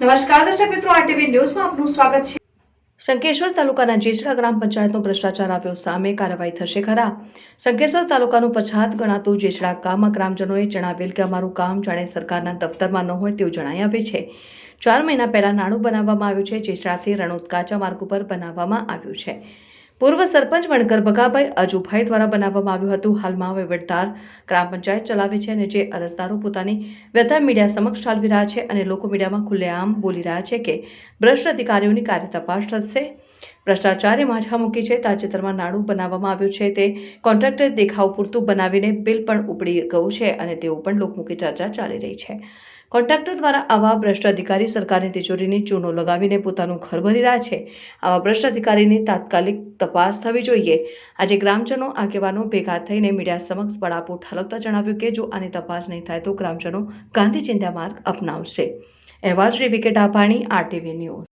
નમસ્કાર, દર્શક મિત્રો આરટીવી ન્યૂઝમાં આપનું સ્વાગત છે. શંકેશ્વર તાલુકાના જેસડા ગ્રામ પંચાયતનો ભ્રષ્ટાચાર આવ્યો સામે કાર્યવાહી થશે ખરા. શંકેશ્વર તાલુકાનું પછાત ગણાતું જેસડા ગામમાં ગ્રામજનોએ જણાવેલ કે અમારું કામ જાણે સરકારના દફતરમાં ન હોય તેવું જણાઈ આવે છે. ચાર મહિના પહેલા નાણું બનાવવામાં આવ્યું છે, જેસડાથી રણોદ કાચા માર્ગ ઉપર બનાવવામાં આવ્યું છે. પૂર્વ સરપંચ વણકર બગાભાઈ અજુભાઈ દ્વારા બનાવવામાં આવ્યું હતું. હાલમાં વહીવટદાર ગ્રામ પંચાયત ચલાવે છે અને જે અરજદારો પોતાની વ્યથા મીડિયા સમક્ષ ઠાલવી રહ્યા છે અને લોકો મીડિયામાં ખુલ્લેઆમ બોલી રહ્યા છે કે ભ્રષ્ટ અધિકારીઓની કાર્ય તપાસ થશે. ભ્રષ્ટાચારે માથા મૂકી છે. તાજેતરમાં નાણું બનાવવામાં આવ્યું છે. તે કોન્ટ્રાક્ટર દેખાવ પૂરતું બનાવીને બિલ પણ ઉપડી ગયું છે અને તેઓ પણ લોકમુખી ચર્ચા ચાલી રહી છે. કોન્ટ્રાક્ટર દ્વારા આવા ભ્રષ્ટ અધિકારી સરકારની તિજોરીની ચૂનો લગાવીને પોતાનું ઘર ભરી રહ્યા છે. આવા ભ્રષ્ટ અધિકારીની તાત્કાલિક તપાસ થવી જોઈએ. આજે ગ્રામજનો આગેવાનો ભેગા થઈને મીડિયા સમક્ષ બળાપો ઠાલવતા જણાવ્યું કે જો આની તપાસ નહીં થાય તો ગ્રામજનો ગાંધી ચિંતા માર્ગ અપનાવશે. અહેવાલ શ્રી વિકેટ આભાણી આરટીવી ન્યૂઝ.